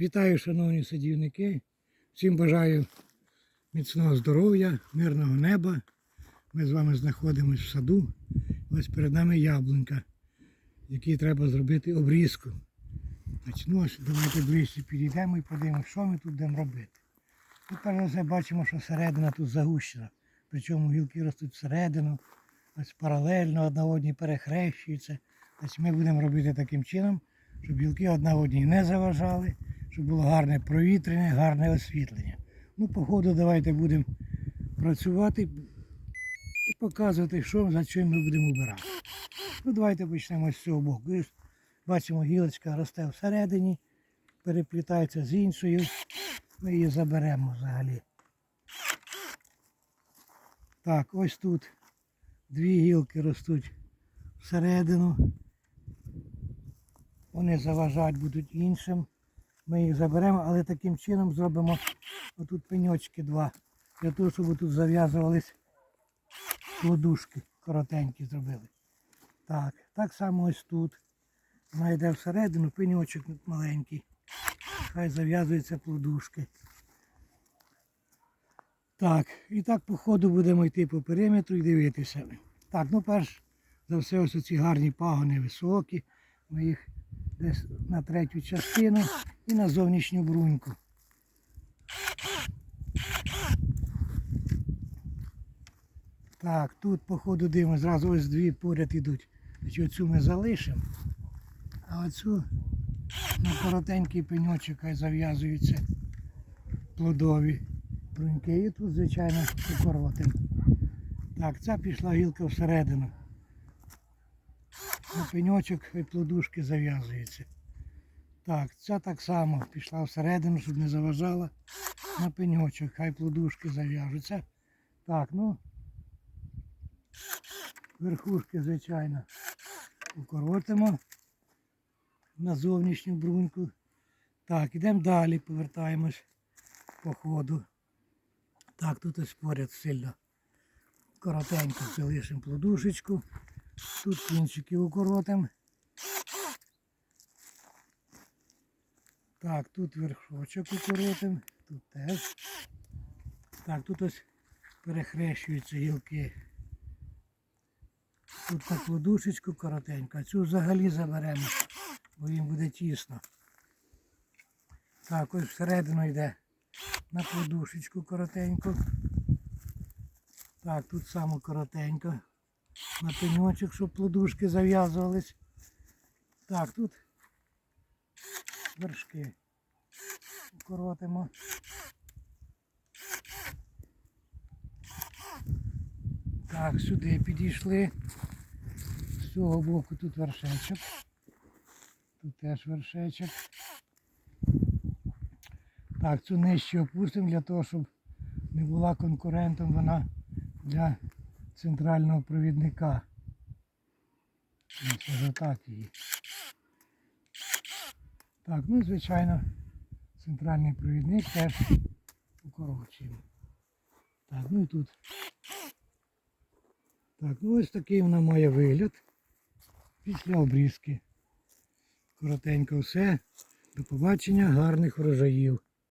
Вітаю, шановні садівники. Всім бажаю міцного здоров'я, мирного неба. Ми з вами знаходимося в саду. Ось перед нами яблунька, якій треба зробити обрізку. Ну давайте ближче підійдемо і подивимося, що ми тут будемо робити. Ну, перш все бачимо, що середина тут загущена. Причому гілки ростуть всередину, ось паралельно одна одній перехрещуються. Ось ми будемо робити таким чином, щоб гілки одна одній не заважали, щоб було гарне провітрення, гарне освітлення. Ну, по ходу давайте будемо працювати і показувати, що за чим ми будемо обирати. Ну, давайте почнемо з цього боку. Бачимо, гілочка росте всередині, переплітається з іншою. Ми її заберемо взагалі. Так, ось тут дві гілки ростуть всередину. Вони заважати будуть іншим. Ми їх заберемо, але таким чином зробимо отут пеньочки два. Для того, щоб тут зав'язувались плодушки коротенькі зробили. Так, так само ось тут. Вона йде всередину, пеньочок маленький. Хай зав'язуються плодушки. Так, і так по ходу будемо йти по периметру і дивитися. Так, ну перш за все ось ці гарні пагони високі. Ми їх десь на третю частину і на зовнішню бруньку. Так, тут по ходу дивимо, зразу ось дві поряд. Значить, оцю ми залишимо, а оцю на коротенький пеньочок зав'язуються плодові бруньки. І тут, звичайно, покоротим. Так, ця пішла гілка всередину. На пеньочок хай плодушки зав'язуються. Так, ця так само пішла всередину, щоб не заважала. На пеньочок, хай плодушки зав'яжуться. Так, ну верхушки, звичайно, укоротимо на зовнішню бруньку. Так, ідемо далі, повертаємось по ходу. Так, тут ось поряд сильно коротенько залишимо плодушечку. Тут кінчики укоротимо. Так, тут верхочок укоротимо, тут теж. Так, тут ось перехрещуються гілки. Тут на плодушечку коротенько, а цю взагалі заберемо, бо їм буде тісно. Так, ось всередину йде на плодушечку коротенько. Так, тут само коротенько. На пеньочок, щоб плодушки зав'язувались. Так, тут вершки укоротимо. Так, сюди підійшли. З цього боку тут вершечок. Тут теж вершечок. Так, цю нижче опустимо для того, щоб не була конкурентом вона для центрального провідника. Так її. Так, ну звичайно, центральний провідник теж укорочуємо. Так, ну і тут. Так, ну ось такий вона має вигляд після обрізки. Коротенько все. До побачення, гарних врожаїв.